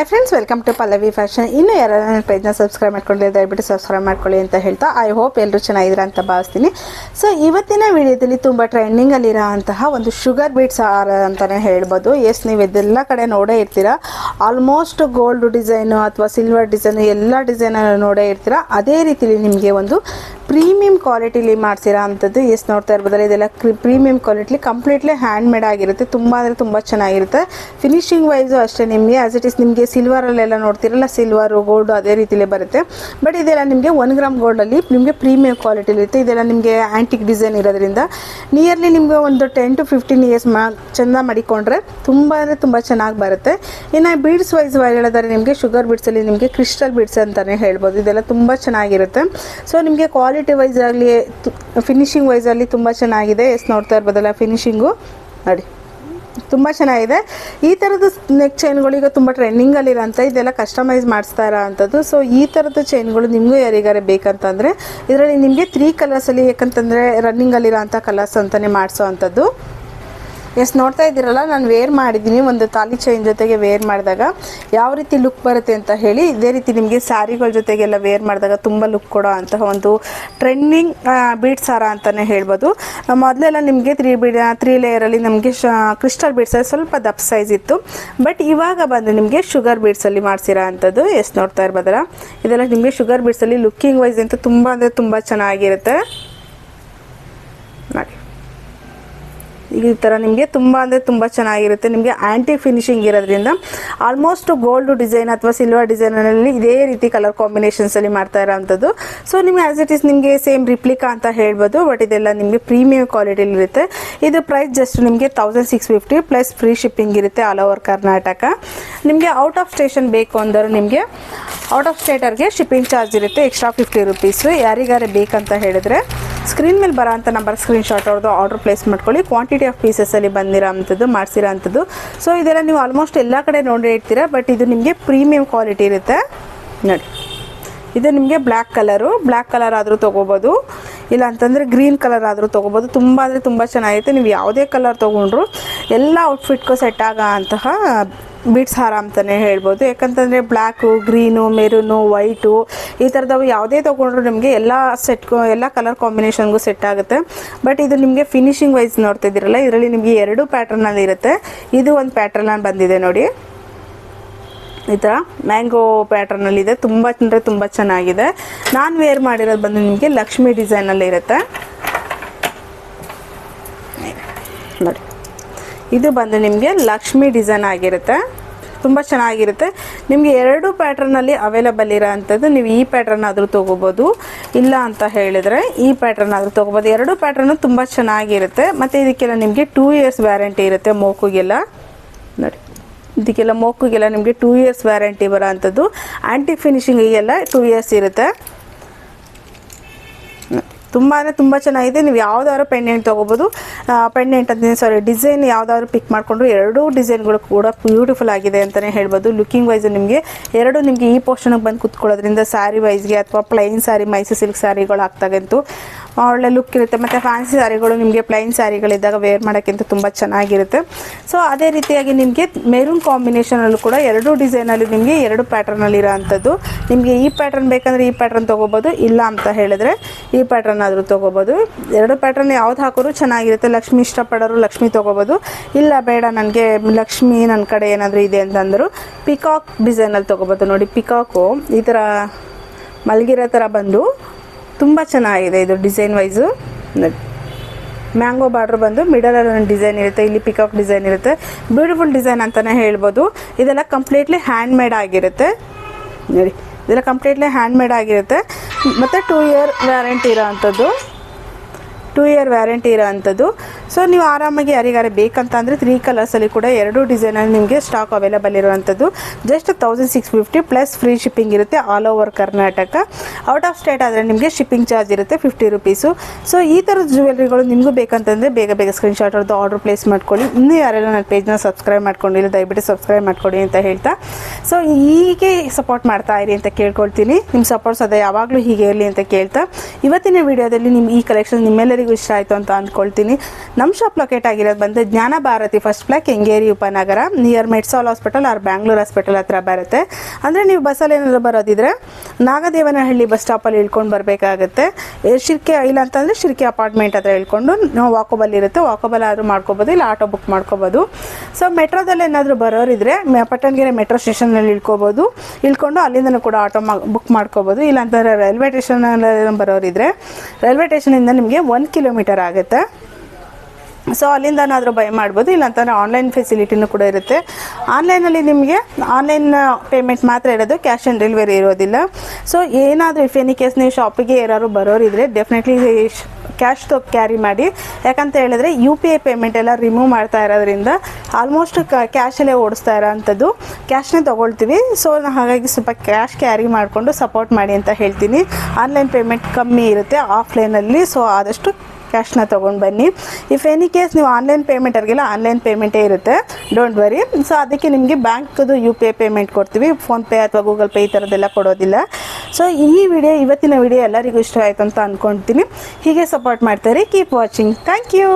Hi friends welcome to Pallavi fashion ಇನ್ನು ಯಾರು ನನ್ನ ಪೇಜ್ನ ಸಬ್ಸ್ಕ್ರೈಬ್ ಮಾಡ್ಕೊಳ್ಳಿ ದಯವಿಟ್ಟು ಸಬ್ಸ್ಕ್ರೈಬ್ ಮಾಡ್ಕೊಳ್ಳಿ ಅಂತ ಹೇಳ್ತಾ ಐ ಹೋಪ್ ಎಲ್ಲರೂ ಚೆನ್ನಾಗಿದ್ದೀರಾ ಅಂತ ಭಾವಿಸ್ತೀನಿ. ಸೊ ಇವತ್ತಿನ ವಿಡಿಯೋದಲ್ಲಿ ತುಂಬ ಟ್ರೆಂಡಿಂಗಲ್ಲಿರೋ ಅಂತಹ ಒಂದು ಶುಗರ್ ಬೀಟ್ಸ್ ಆರ್ ಅಂತಲೇ ಹೇಳ್ಬೋದು. ಎಸ್ ನೀವು ಇದೆಲ್ಲ ಕಡೆ ನೋಡೇ ಇರ್ತೀರಾ. ಆಲ್ಮೋಸ್ಟ್ ಗೋಲ್ಡ್ ಡಿಸೈನು ಅಥವಾ ಸಿಲ್ವರ್ ಡಿಸೈನು ಎಲ್ಲ ಡಿಸೈನನ್ನು ನೋಡೇ ಇರ್ತೀರಾ. ಅದೇ ರೀತಿಲಿ ನಿಮಗೆ ಒಂದು ಪ್ರೀಮಿಯಂ ಕ್ವಾಲಿಟಿಲಿ ಮಾಡ್ಸಿರೋ ಅಂಥದ್ದು ಎಸ್ ನೋಡ್ತಾ ಇರ್ಬೋದಲ್ಲ, ಇದೆಲ್ಲ ಪ್ರೀಮಿಯಂ ಕ್ವಾಲಿಟಿಲಿ ಕಂಪ್ಲೀಟ್ಲಿ ಹ್ಯಾಂಡ್ ಮೇಡ್ ಆಗಿರುತ್ತೆ. ತುಂಬ ಅಂದರೆ ತುಂಬ ಚೆನ್ನಾಗಿರುತ್ತೆ. ಫಿನಿಶಿಂಗ್ ವೈಸು ಅಷ್ಟೇ ನಿಮಗೆ ಆಸ್ ಇಟ್ ಇಸ್ ನಿಮಗೆ ಸಿಲ್ವರಲ್ಲೆಲ್ಲ ನೋಡ್ತಿರಲ್ಲ ಸಿಲ್ವರು ಗೋಲ್ಡು ಅದೇ ರೀತಿಲಿ ಬರುತ್ತೆ. ಬಟ್ ಇದೆಲ್ಲ ನಿಮಗೆ ಒನ್ ಗ್ರಾಮ್ ಗೋಲ್ಡಲ್ಲಿ ನಿಮಗೆ ಪ್ರೀಮಿಯಂ ಕ್ವಾಲಿಟಿಲಿ ಇರುತ್ತೆ. ಇದೆಲ್ಲ ನಿಮಗೆ ಆ್ಯಂಟಿಕ್ ಡಿಸೈನ್ ಇರೋದ್ರಿಂದ. ನಿಯರ್ಲಿ ನಿಮಗೆ ಒಂದು ಟೆನ್ ಟು ಫಿಫ್ಟೀನ್ ಇಯರ್ಸ್ ಮಾ ಚೆಂದ ಮಾಡಿಕೊಂಡ್ರೆ ತುಂಬ ಅಂದರೆ ತುಂಬ ಚೆನ್ನಾಗಿ ಬರುತ್ತೆ. ಇನ್ನು ಬೀಡ್ಸ್ ವೈಸ್ ಹೇಳಿದ್ರೆ ನಿಮಗೆ ಶುಗರ್ ಬೀಡ್ಸಲ್ಲಿ ನಿಮಗೆ ಕ್ರಿಸ್ಟಲ್ ಬೀಡ್ಸ್ ಅಂತಲೇ ಹೇಳ್ಬೋದು. ಇದೆಲ್ಲ ತುಂಬ ಚೆನ್ನಾಗಿರುತ್ತೆ. ಸೊ ನಿಮಗೆ ಕ್ವಾಲಿಟಿ ವೈಸ್ ಆಗಲಿ ಫಿನಿಶಿಂಗ್ ವೈಸಲ್ಲಿ ತುಂಬ ಚೆನ್ನಾಗಿದೆ. ಎಸ್, ನೋಡ್ತಾ ಇರ್ಬೋದಲ್ಲ ಫಿನಿಶಿಂಗು ನೋಡಿ. ತುಂಬ ಚೆನ್ನಾಗಿದೆ. ಈ ಥರದ ನೆಕ್ ಚೈನ್ಗಳು ಈಗ ತುಂಬ ಟ್ರೆಂಡಿಂಗಲ್ಲಿರೋಂಥ ಇದೆಲ್ಲ ಕಸ್ಟಮೈಸ್ ಮಾಡಿಸ್ತಾ ಇರೋ ಅಂಥದ್ದು ಸೊ ಈ ಥರದ ಚೈನ್ಗಳು ನಿಮಗೂ ಯಾರಿಗಾರೆ ಬೇಕಂತಂದರೆ, ಇದರಲ್ಲಿ ನಿಮಗೆ ತ್ರೀ ಕಲರ್ಸಲ್ಲಿ ಯಾಕಂತಂದರೆ ರನ್ನಿಂಗಲ್ಲಿರೋ ಅಂಥ ಕಲರ್ಸ್ ಅಂತಲೇ ಮಾಡಿಸೋ ಅಂಥದ್ದು ಎಸ್, ನೋಡ್ತಾ ಇದ್ದೀರಲ್ಲ, ನಾನು ವೇರ್ ಮಾಡಿದ್ದೀನಿ, ಒಂದು ತಾಲಿ ಚೈನ್ ಜೊತೆಗೆ ವೇರ್ ಮಾಡಿದಾಗ. ಯಾವ ರೀತಿ ಲುಕ್ ಬರುತ್ತೆ ಅಂತ ಹೇಳಿ, ಇದೇ ರೀತಿ ನಿಮಗೆ ಸ್ಯಾರಿಗಳ ಜೊತೆಗೆಲ್ಲ ವೇರ್ ಮಾಡಿದಾಗ ತುಂಬ ಲುಕ್ ಕೊಡೋ ಅಂತಹ ಒಂದು ಟ್ರೆಂಡಿಂಗ್ ಬೀಡ್ಸ್ ಸಾರ ಅಂತಲೇ ಹೇಳ್ಬೋದು. ಮೊದಲೆಲ್ಲ ನಿಮಗೆ ತ್ರೀ ಬೀಡ್ ತ್ರೀ ಲೇಯರಲ್ಲಿ ನಮಗೆ ಶ ಕ್ರಿಸ್ಟಲ್ ಬೀಡ್ಸಲ್ಲಿ ಸ್ವಲ್ಪ ದಪ್ ಸೈಜ್ ಇತ್ತು. ಬಟ್ ಇವಾಗ ಬಂದು ನಿಮಗೆ ಶುಗರ್ ಬೀಡ್ಸಲ್ಲಿ ಮಾಡಿಸಿರೋ ಅಂಥದ್ದು. ಎಸ್, ನೋಡ್ತಾ ಇರ್ಬೋದಲ್ಲ? ಇದೆಲ್ಲ ನಿಮಗೆ ಶುಗರ್ ಬೀಡ್ಸಲ್ಲಿ ಲುಕ್ಕಿಂಗ್ ವೈಸ್ ಅಂತ ತುಂಬ ಅಂದರೆ ತುಂಬ ಚೆನ್ನಾಗಿರುತ್ತೆ ನೋಡಿ ಈ ಥರ ನಿಮಗೆ ತುಂಬ ಅಂದರೆ ತುಂಬ ಚೆನ್ನಾಗಿರುತ್ತೆ. ನಿಮಗೆ ಆ್ಯಂಟಿ ಫಿನಿಶಿಂಗ್ ಇರೋದ್ರಿಂದ ಆಲ್ಮೋಸ್ಟ್ ಗೋಲ್ಡ್ ಡಿಸೈನ್ ಅಥವಾ ಸಿಲ್ವರ್ ಡಿಸೈನಲ್ಲಿ ಇದೇ ರೀತಿ ಕಲರ್ ಕಾಂಬಿನೇಷನ್ಸಲ್ಲಿ ಮಾಡ್ತಾ ಇರೋವಂಥದ್ದು ಸೊ ನಿಮಗೆ ಆ್ಯಸ್ ಇಟ್ ಈಸ್ ನಿಮಗೆ ಸೇಮ್ ರಿಪ್ಲಿಕಾ ಅಂತ ಹೇಳ್ಬೋದು ಬಟ್ ಇದೆಲ್ಲ ನಿಮಗೆ ಪ್ರೀಮಿಯಂ ಕ್ವಾಲಿಟಿಲಿ ಇರುತ್ತೆ. ಇದು ಪ್ರೈಸ್ ಜಸ್ಟ್ ನಿಮಗೆ thousand six fifty plus free shipping ಇರುತ್ತೆ ಆಲ್ ಓವರ್ ಕರ್ನಾಟಕ ನಿಮಗೆ ಔಟ್ ಆಫ್ ಸ್ಟೇಷನ್ ಬೇಕು ಅಂದರೆ ನಿಮಗೆ ಔಟ್ ಆಫ್ ಸ್ಟೇಟರ್ಗೆ ಶಿಪ್ಪಿಂಗ್ ಚಾರ್ಜ್ ಇರುತ್ತೆ ಎಕ್ಸ್ಟ್ರಾ ಫಿಫ್ಟಿ ರುಪೀಸು ಯಾರಿಗಾರೆ ಬೇಕಂತ ಹೇಳಿದ್ರೆ ಸ್ಕ್ರೀನ್ ಮೇಲೆ ಬರೋ ಅಂಥ ನಂಬರ್ ಸ್ಕ್ರೀನ್ಶಾಟ್ ಅವ್ರದ್ದು ಆರ್ಡರ್ ಪ್ಲೇಸ್ ಮಾಡ್ಕೊಳ್ಳಿ. ಕ್ವಾಂಟಿಟಿ ಆಫ್ ಪೀಸಸಲ್ಲಿ ಬಂದಿರೋ ಅಂಥದ್ದು, ಮಾಡಿಸಿರೋ ಅಂಥದ್ದು. ಸೊ ಇದೆಲ್ಲ ನೀವು ಆಲ್ಮೋಸ್ಟ್ ಎಲ್ಲ ಕಡೆ ನೋಡಿ ಇರ್ತೀರಾ ಬಟ್ ಇದು ನಿಮಗೆ ಪ್ರೀಮಿಯಂ ಕ್ವಾಲಿಟಿ ಇರುತ್ತೆ. ನೋಡಿ. ಇದು ನಿಮಗೆ ಬ್ಲ್ಯಾಕ್ ಕಲರು ಬ್ಲ್ಯಾಕ್ ಕಲರ್ ಆದರೂ ತೊಗೋಬೋದು. ಇಲ್ಲ ಅಂತಂದರೆ ಗ್ರೀನ್ ಕಲರ್ ಆದರೂ ತೊಗೋಬೋದು. ತುಂಬ ಅಂದರೆ ತುಂಬ ಚೆನ್ನಾಗಿರುತ್ತೆ. ನೀವು ಯಾವುದೇ ಕಲರ್ ತೊಗೊಂಡ್ರು ಎಲ್ಲ ಔಟ್ಫಿಟ್ಗೂ ಸೆಟ್ ಆಗೋ ಅಂತಹ ಬೀಟ್ಸ್ ಹಾರ ಅಂತಲೇ ಹೇಳ್ಬೋದು. ಯಾಕಂತಂದರೆ ಬ್ಲ್ಯಾಕು ಗ್ರೀನು, ಮೆರೂನು, ವೈಟು ಈ ಥರದವು ಯಾವುದೇ ತೊಗೊಂಡ್ರು ನಿಮಗೆ ಎಲ್ಲ ಸೆಟ್ ಎಲ್ಲ ಕಲರ್ ಕಾಂಬಿನೇಷನ್ಗೂ ಸೆಟ್ ಆಗುತ್ತೆ. ಬಟ್ ಇದು ನಿಮಗೆ ಫಿನಿಶಿಂಗ್ ವೈಸ್ ನೋಡ್ತಾ ಇದ್ದೀರಲ್ಲ ಇದರಲ್ಲಿ ನಿಮಗೆ ಎರಡು ಪ್ಯಾಟ್ರನಲ್ಲಿ ಇರುತ್ತೆ. ಇದು ಒಂದು ಪ್ಯಾಟ್ರನ್ ಬಂದಿದೆ ನೋಡಿ. ಈ ಥರ ಮ್ಯಾಂಗೋ ಪ್ಯಾಟ್ರನಲ್ಲಿದೆ ತುಂಬ ಅಂದರೆ ತುಂಬ ಚೆನ್ನಾಗಿದೆ. ನಾನು ವೇರ್ ಮಾಡಿರೋದು ಬಂದು ನಿಮಗೆ ಲಕ್ಷ್ಮಿ ಡಿಸೈನಲ್ಲಿ ಇರುತ್ತೆ. ನೋಡಿ. ಇದು ಬಂದು ನಿಮಗೆ ಲಕ್ಷ್ಮಿ ಡಿಸೈನ್ ಆಗಿರುತ್ತೆ. ತುಂಬ ಚೆನ್ನಾಗಿರುತ್ತೆ. ನಿಮಗೆ ಎರಡು ಪ್ಯಾಟ್ರನಲ್ಲಿ ಅವೈಲಬಲ್ ಇರೋ ಅಂಥದ್ದು ನೀವು ಈ ಪ್ಯಾಟ್ರನ್ ಆದರೂ ತೊಗೋಬೋದು. ಇಲ್ಲ ಅಂತ ಹೇಳಿದರೆ ಈ ಪ್ಯಾಟ್ರನ್ ಆದರೂ ತೊಗೋಬೋದು. ಎರಡು ಪ್ಯಾಟ್ರನ್ನು ತುಂಬ ಚೆನ್ನಾಗಿರುತ್ತೆ. ಮತ್ತು ಇದಕ್ಕೆಲ್ಲ ನಿಮಗೆ ಟೂ ಇಯರ್ಸ್ ವ್ಯಾರಂಟಿ ಇರುತ್ತೆ ಮೋಕುಗೆಲ್ಲ. ನೋಡಿ, ಇದಕ್ಕೆಲ್ಲ ಮೋಕುಗೆಲ್ಲ ನಿಮಗೆ ಟೂ ಇಯರ್ಸ್ ವ್ಯಾರಂಟಿ ಬರೋ ಅಂಥದ್ದು ಆ್ಯಂಟಿ ಫಿನಿಷಿಂಗಿಗೆಲ್ಲ ಟೂ ಇಯರ್ಸ್ ಇರುತ್ತೆ. ತುಂಬ ತುಂಬ ಚೆನ್ನಾಗಿದೆ. ನೀವು ಯಾವುದಾದ್ರು ಪೆಂಡೆಂಟ್ ತೊಗೋಬೋದು. ಪೆಂಡೆಂಟ್ ಅಂತ ಸಾರಿ ಡಿಸೈನ್ ಯಾವುದಾದ್ರು ಪಿಕ್ ಮಾಡಿಕೊಂಡ್ರು ಎರಡೂ ಡಿಸೈನ್ಗಳು ಕೂಡ ಬ್ಯೂಟಿಫುಲ್ ಆಗಿದೆ ಅಂತಲೇ ಹೇಳ್ಬೋದು. ಲುಕಿಂಗ್ ವೈಸ್ ನಿಮಗೆ ಎರಡು ನಿಮಗೆ ಈ ಪೋರ್ಷನ್ಗೆ ಬಂದು ಕುತ್ಕೊಳ್ಳೋದ್ರಿಂದ ಸ್ಯಾರಿ ವೈಸ್ಗೆ ಅಥವಾ ಪ್ಲೈನ್ ಸ್ಯಾರಿ ಮೈಸೂರು ಸಿಲ್ಕ್ ಸ್ಯಾರಿಗಳು ಆಗ್ತಾಗಂತೂ ಒಳ್ಳೆ ಲುಕ್ ಇರುತ್ತೆ. ಮತ್ತು ಫ್ಯಾನ್ಸಿ ಸ್ಯಾರಿಗಳು ನಿಮಗೆ ಪ್ಲೈನ್ ಸ್ಯಾರಿಗಳಿದ್ದಾಗ ವೇರ್ ಮಾಡೋಕ್ಕಿಂತ ತುಂಬ ಚೆನ್ನಾಗಿರುತ್ತೆ. ಸೊ ಅದೇ ರೀತಿಯಾಗಿ ನಿಮಗೆ ಮೆರೂನ್ ಕಾಂಬಿನೇಷನಲ್ಲೂ ಕೂಡ ಎರಡು ಡಿಸೈನಲ್ಲಿ ನಿಮಗೆ ಎರಡು ಪ್ಯಾಟರ್ನ್ ಇರೋ ಅಂಥದ್ದು ನಿಮಗೆ ಈ ಪ್ಯಾಟರ್ನ್ ಬೇಕಂದರೆ ಈ ಪ್ಯಾಟರ್ನ್ ತೊಗೋಬೋದು, ಇಲ್ಲ ಅಂತ ಹೇಳಿದ್ರೆ ಈ ಪ್ಯಾಟ್ರನ್ ಆದರೂ ತೊಗೋಬೋದು. ಎರಡು ಪ್ಯಾಟರ್ನ್ ಯಾವ್ದು ಹಾಕೋರು ಚೆನ್ನಾಗಿರುತ್ತೆ. ಲಕ್ಷ್ಮಿ ಇಷ್ಟಪಡೋರು ಲಕ್ಷ್ಮಿ ತೊಗೋಬೋದು. ಇಲ್ಲ ಬೇಡ, ನನಗೆ ಲಕ್ಷ್ಮಿ ನನ್ನ ಕಡೆ ಏನಾದರೂ ಇದೆ ಅಂತಂದರು ಪಿಕಾಕ್ ಡಿಸೈನಲ್ಲಿ ತೊಗೋಬೋದು. ನೋಡಿ ಪಿಕಾಕು ಈ ಥರ ಮಲಗಿರೋ ಥರ ಬಂದು ತುಂಬ ಚೆನ್ನಾಗಿದೆ ಇದು ಡಿಸೈನ್ ವೈಸು ಮ್ಯಾಂಗೋ ಬಾರ್ಡ್ರ್ ಬಂದು ಮಿಡಲಲ್ಲಿ ಒಂದು ಡಿಸೈನ್ ಇರುತ್ತೆ. ಇಲ್ಲಿ ಪಿಕಾಕ್ ಡಿಸೈನ್ ಇರುತ್ತೆ. ಬ್ಯೂಟಿಫುಲ್ ಡಿಸೈನ್ ಅಂತಲೇ ಹೇಳ್ಬೋದು. ಇದೆಲ್ಲ ಕಂಪ್ಲೀಟ್ಲಿ ಹ್ಯಾಂಡ್ ಮೇಡ್ ಆಗಿರುತ್ತೆ. ನೋಡಿ, ಇದೆಲ್ಲ ಕಂಪ್ಲೀಟ್ಲಿ ಹ್ಯಾಂಡ್ ಮೇಡ್ ಆಗಿರುತ್ತೆ. ಮತ್ತು ಟೂ ಇಯರ್ ವ್ಯಾರಂಟಿ ಇರೋ ಅಂಥದ್ದು ಟೂ ಇಯರ್ ವ್ಯಾರಂಟಿ ಇರೋ ಅಂಥದ್ದು ಸೊ ನೀವು ಆರಾಮಾಗಿ ಯಾರಿಗಾರ ಬೇಕಂತ ಅಂದರೆ ತ್ರೀ ಕಲರ್ಸಲ್ಲಿ ಕೂಡ ಎರಡು ಡಿಸೈನಲ್ಲಿ ನಿಮಗೆ ಸ್ಟಾಕ್ ಅವೈಲೇಬಲ್ ಇರುವಂಥದ್ದು. Just thousand six fifty plus free shipping ಇರುತ್ತೆ all over Karnataka out of state ಆದರೆ ನಿಮಗೆ ಶಿಪ್ಪಿಂಗ್ ಚಾರ್ಜ್ ಇರುತ್ತೆ ಫಿಫ್ಟಿ ರುಪೀಸು. ಸೊ ಈ ಥರದ ಜ್ಯುವೆಲ್ರಿಗಳು ನಿಮಗೂ ಬೇಕಂತಂದರೆ ಬೇಗ ಬೇಗ ಸ್ಕ್ರೀನ್ಶಾಟ್ ಹೊಡೆದು ಆರ್ಡರ್ ಪ್ಲೇಸ್ ಮಾಡ್ಕೊಳ್ಳಿ. ಇನ್ನೂ ಯಾರೆಲ್ಲ ನನ್ನ ಪೇಜ್ನ ಸಬ್ಸ್ಕ್ರೈಬ್ ಮಾಡ್ಕೊಂಡಿಲ್ಲ, ದಯವಿಟ್ಟು ಸಬ್ಸ್ಕ್ರೈಬ್ ಮಾಡ್ಕೊಡಿ ಅಂತ ಹೇಳ್ತಾ. ಸೊ ಹೀಗೆ ಸಪೋರ್ಟ್ ಮಾಡ್ತಾ ಇರಿ ಅಂತ ಕೇಳ್ಕೊಳ್ತೀನಿ. ನಿಮ್ಮ ಸಪೋರ್ಟ್ಸ್ ಅದೇ ಯಾವಾಗಲೂ ಹೀಗೆ ಇರಲಿ ಅಂತ ಕೇಳ್ತಾ. ಇವತ್ತಿನ ವಿಡಿಯೋದಲ್ಲಿ ನಿಮ್ಮ ಈ ಕಲೆಕ್ಷನ್ ನಿಮ್ಮೆಲ್ಲರಿಗೂ ಇಷ್ಟ ಆಯಿತು ಅಂತ ಅಂದ್ಕೊಳ್ತೀನಿ ನಮ್ಮ ಶಾಪ್ ಲೊಕೇಟ್ ಆಗಿರೋದು ಬಂದು ಜ್ಞಾನ Bharati first flag Kengeri Upanagara. Near Medsol hospital or Bangalore hospital ಹತ್ರ ಬರುತ್ತೆ. ಅಂದರೆ ನೀವು ಬಸ್ಸಲ್ಲಿ ಏನಾದರೂ ಬರೋದಿದ್ರೆ ನಾಗದೇವನಹಳ್ಳಿ ಬಸ್ ಸ್ಟಾಪಲ್ಲಿ ಇಳ್ಕೊಂಡು ಬರಬೇಕಾಗುತ್ತೆ. ಶಿರ್ಕೆ ಇಲ್ಲ ಅಂತಂದರೆ ಶಿರ್ಕೆ ಅಪಾರ್ಟ್ಮೆಂಟ್ ಹತ್ರ ಇಳ್ಕೊಂಡು ನಾವು ವಾಕೋಬಲ್ ಇರುತ್ತೆ. ವಾಕೋಬಲ್ ಆದರೂ ಮಾಡ್ಕೋಬೋದು, ಇಲ್ಲ ಆಟೋ ಬುಕ್ ಮಾಡ್ಕೋಬೋದು. ಸೊ ಮೆಟ್ರೋದಲ್ಲಿ ಏನಾದರೂ ಬರೋರಿದ್ರೆ ಪಟ್ಟಣಗೆರೆ ಮೆಟ್ರೋ ಸ್ಟೇಷನಲ್ಲಿ ಇಳ್ಕೊಬೋದು. ಇಳ್ಕೊಂಡು ಅಲ್ಲಿಂದಲೂ ಕೂಡ ಆಟೋ ಬುಕ್ ಮಾಡ್ಕೋಬೋದು. ಇಲ್ಲ ಅಂತಂದರೆ ರೈಲ್ವೆ ಸ್ಟೇಷನಲ್ಲಿ ಬರೋರಿದ್ರೆ, ರೈಲ್ವೆ ಸ್ಟೇಷನಿಂದ ನಿಮಗೆ ಒಂದು ಕಿಲೋಮೀಟರ್ ಆಗುತ್ತೆ. ಸೊ ಅಲ್ಲಿಂದನಾದರೂ ಬೈ ಮಾಡ್ಬೋದು, ಇಲ್ಲಾಂತಂದರೆ ಆನ್ಲೈನ್ ಫೆಸಿಲಿಟಿನೂ ಕೂಡ ಇರುತ್ತೆ. ಆನ್ಲೈನಲ್ಲಿ ನಿಮಗೆ ಆನ್ಲೈನ್ ಪೇಮೆಂಟ್ ಮಾತ್ರ ಇರೋದು ಕ್ಯಾಶ್ ಆನ್ ಡೆಲಿವರಿ ಇರೋದಿಲ್ಲ. ಸೊ ಏನಾದರೂ ಇಫ್ ಎನಿ ಕೇಸ್ ನೀವು ಶಾಪಿಗೆ ಯಾರು ಬರೋರಿದ್ರೆ ಡೆಫಿನೆಟ್ಲಿ ಕ್ಯಾಶ್ ತೊ ಕ್ಯಾರಿ ಮಾಡಿ. ಯಾಕಂತ ಹೇಳಿದ್ರೆ ಯು ಪಿ ಐ ಪೇಮೆಂಟ್ ಎಲ್ಲ ರಿಮೂವ್ ಮಾಡ್ತಾ ಇರೋದ್ರಿಂದ ಆಲ್ಮೋಸ್ಟ್ ಕ್ಯಾಶಲ್ಲೇ ಓಡಿಸ್ತಾ ಇರೋ ಅಂಥದ್ದು ಕ್ಯಾಶ್ನೇ ತೊಗೊಳ್ತೀವಿ. ಸೊ ಹಾಗಾಗಿ ಸ್ವಲ್ಪ ಕ್ಯಾಶ್ ಕ್ಯಾರಿ ಮಾಡಿಕೊಂಡು ಸಪೋರ್ಟ್ ಮಾಡಿ ಅಂತ ಹೇಳ್ತೀನಿ. ಆನ್ಲೈನ್ ಪೇಮೆಂಟ್ ಕಮ್ಮಿ ಇರುತ್ತೆ ಆಫ್ಲೈನಲ್ಲಿ ಸೊ ಆದಷ್ಟು ಕ್ಯಾಶ್ನ ತೊಗೊಂಡು ಬನ್ನಿ. ಇಫ್ ಎನಿ ಕೇಸ್ ನೀವು ಆನ್ಲೈನ್ ಪೇಮೆಂಟರ್ಗೆಲ್ಲ ಆನ್ಲೈನ್ ಪೇಮೆಂಟೇ ಇರುತ್ತೆ. ಡೋಂಟ್ ವರಿ ಸೊ ಅದಕ್ಕೆ ನಿಮಗೆ ಬ್ಯಾಂಕ್ದು ಯು ಪಿ ಐ ಪೇಮೆಂಟ್ ಕೊಡ್ತೀವಿ. ಫೋನ್ಪೇ ಅಥವಾ ಗೂಗಲ್ ಪೇ ಈ ಥರದ್ದೆಲ್ಲ ಕೊಡೋದಿಲ್ಲ. ಸೊ ಈ ವಿಡಿಯೋ ಇವತ್ತಿನ ವಿಡಿಯೋ ಎಲ್ಲರಿಗೂ ಇಷ್ಟ ಆಯಿತು ಅಂತ ಅಂದ್ಕೊಳ್ತೀನಿ ಹೀಗೆ ಸಪೋರ್ಟ್ ಮಾಡ್ತಾರೆ. Keep watching thank you